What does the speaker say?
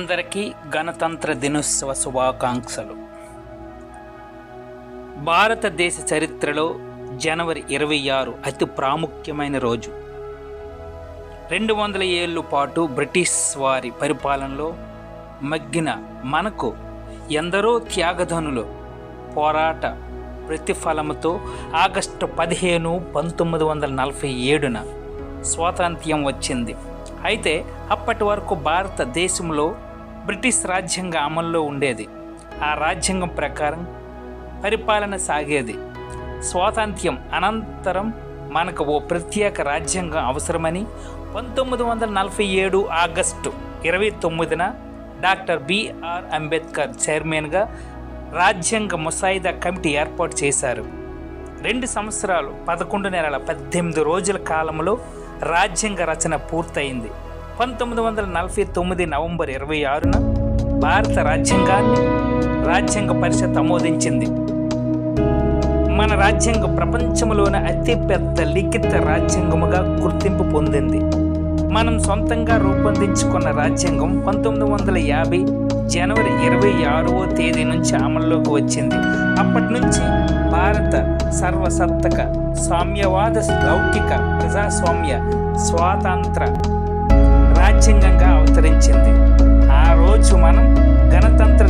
అందరికీ గణతంత్ర దినోత్సవ శుభాకాంక్షలు. భారతదేశ చరిత్రలో జనవరి ఇరవై ఆరు అతి ప్రాముఖ్యమైన రోజు. రెండు వందల ఏళ్ళు పాటు బ్రిటిష్ వారి పరిపాలనలో మగ్గిన మనకు ఎందరో త్యాగధనులు పోరాట ప్రతిఫలముతో ఆగస్టు పదిహేను పంతొమ్మిది వందల నలభై ఏడున స్వాతంత్ర్యం వచ్చింది. అయితే అప్పటి వరకు భారతదేశంలో బ్రిటిష్ రాజ్యాంగ అమల్లో ఉండేది. ఆ రాజ్యాంగం ప్రకారం పరిపాలన సాగేది. స్వాతంత్ర్యం అనంతరం మనకు ఓ ప్రత్యేక రాజ్యాంగం అవసరమని పంతొమ్మిది వందల నలభై ఏడు ఆగస్టు ఇరవై తొమ్మిదిన డాక్టర్ బిఆర్ అంబేద్కర్ చైర్మన్గా రాజ్యాంగ ముసాయిదా కమిటీ ఏర్పాటు చేశారు. రెండు సంవత్సరాలు పదకొండు నెలల పద్దెనిమిది రోజుల కాలంలో రాజ్యాంగ రచన పూర్తయింది. పంతొమ్మిది వందల నలభై తొమ్మిది నవంబర్ ఇరవై ఆరున భారత రాజ్యాంగాన్ని రాజ్యాంగ పరిషత్ ఆమోదించింది. మన రాజ్యాంగం ప్రపంచంలోనే అతిపెద్ద లిఖిత రాజ్యాంగముగా గుర్తింపు పొందింది. మనం సొంతంగా రూపొందించుకున్న రాజ్యాంగం పంతొమ్మిది వందల యాభై జనవరి ఇరవై ఆరవ తేదీ నుంచి అమల్లోకి వచ్చింది. అప్పటి నుంచి భారత సర్వసత్తక సామ్యవాద లౌకిక ప్రజాస్వామ్య స్వాతంత్ర రాజ్యాంగంగా అవతరించింది. ఆ రోజు మనం గణతంత్ర